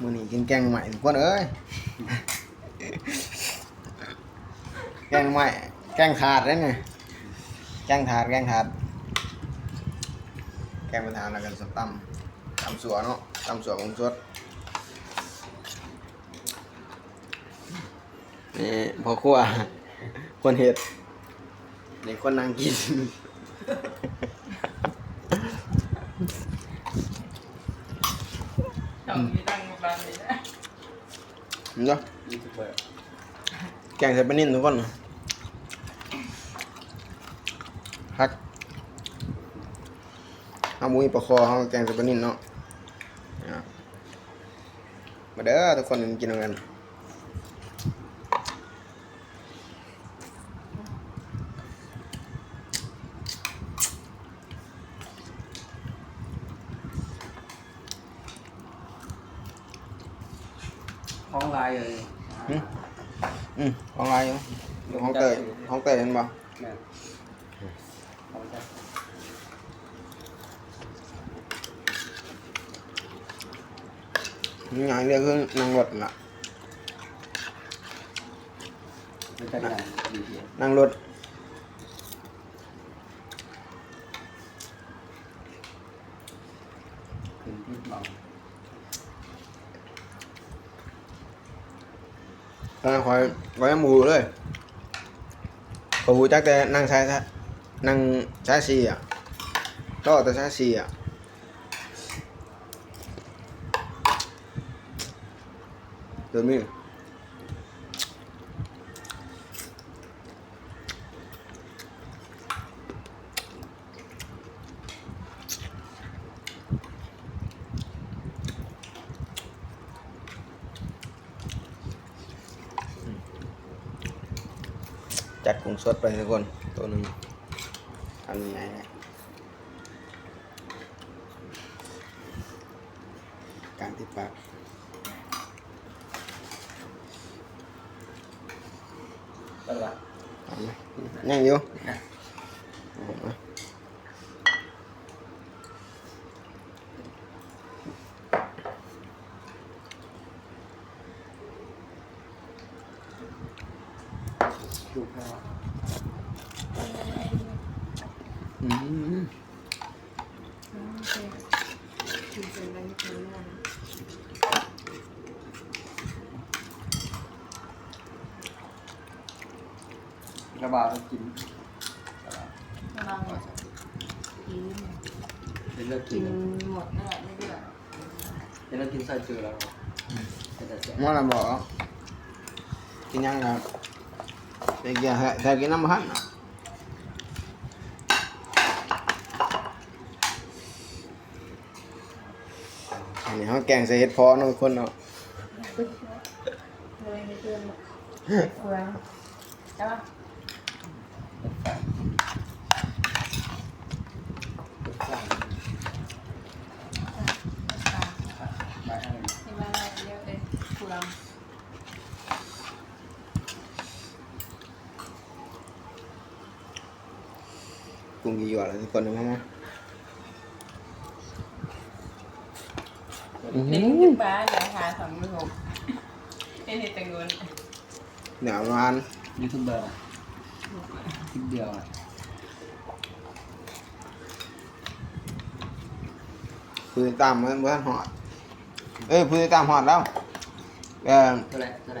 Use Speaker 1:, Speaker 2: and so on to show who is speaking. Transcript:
Speaker 1: มือนี้กินแกงใหม่ทุกคนเอ้ย แกงใหม่ แกงถาดได้ไงแกงถาด แกงถาด แกงมาทานแล้วกันสตำตำสัวเนาะตำสัวของสดนี่พอครัวคนเห็ดนี่คนนั่งกิน
Speaker 2: ต้องมีตั้งบ้านเลยนะ
Speaker 1: เนาะแกงใส่ปลานิ่นทุกคนฮักเอาหมูปลาคอเขาแกงใส่ปลานิ่นเนาะอะมาเด้อทุกคนกินกัน
Speaker 3: ห้องไลน์เลย
Speaker 1: อืมอืมของอะไรอยู่อยู่ของเตยของเตยเห็นบ่
Speaker 3: แม่ห้องจ้ะ
Speaker 1: มีอย่างเดียวคือนั่งรถล่ะ
Speaker 3: ไม่ใช่งานดีเดียว
Speaker 1: นั่งรถ
Speaker 3: ขึ้นที่เบา
Speaker 1: ตอนนั้นคอยคอยหมูเลยพอหูจักแต่นั่งใช้ซะนั่งใช้ซีอะก็แต่ใช้ซีอะเดี๋ยวนี้ จัดกุ้งสดไปทุกคนตัวหนึ่งทำยังไงเนี่ยการติดปาก
Speaker 3: ได้ละ
Speaker 1: เอาไหมยังอยู่เอามา
Speaker 3: ดูข้าว
Speaker 1: อืม
Speaker 2: กินเป็นอะไรไม่เป็นไร
Speaker 3: กระบาก็กิน
Speaker 2: กำลังกิน
Speaker 3: เป็นเลือกกิ
Speaker 2: กิ
Speaker 3: น
Speaker 2: นหมดนั่นแหละไม่เลือก
Speaker 3: เป็นเลือกกินใส่เจอแล้วแต่แต่เสีย
Speaker 1: มอลำบอกกินยังครับ เด็กอย่าแท้กินน้ำมันน่ะอันนี้เขาแกงใส่เห็ดพอเนาะทุกคนเนาะ
Speaker 2: เลยไม่เตือนหรอกเฟืองใช่ปะ
Speaker 3: เป็นแฟนเป็นแฟนมาให้
Speaker 2: ที่บ้านเราเรียกเป็นเฟือง
Speaker 1: กุ้งกี่หยวดแล้วทุกคนนะมามาอื้อหื
Speaker 2: เลี้ยง
Speaker 1: อ
Speaker 2: ขึ้นบ้านอย่าหาสำรวมเห็นแต่เงิน
Speaker 1: เหนียวมาน
Speaker 3: ยูทูบเบอร์คลิปเดียวอะ
Speaker 1: ผู้ติดตามเพื่อนเพื่อนหอด เอ้ยผู้ติดตามหอดแล้วเออ
Speaker 3: เท่าไหรเท่าไหร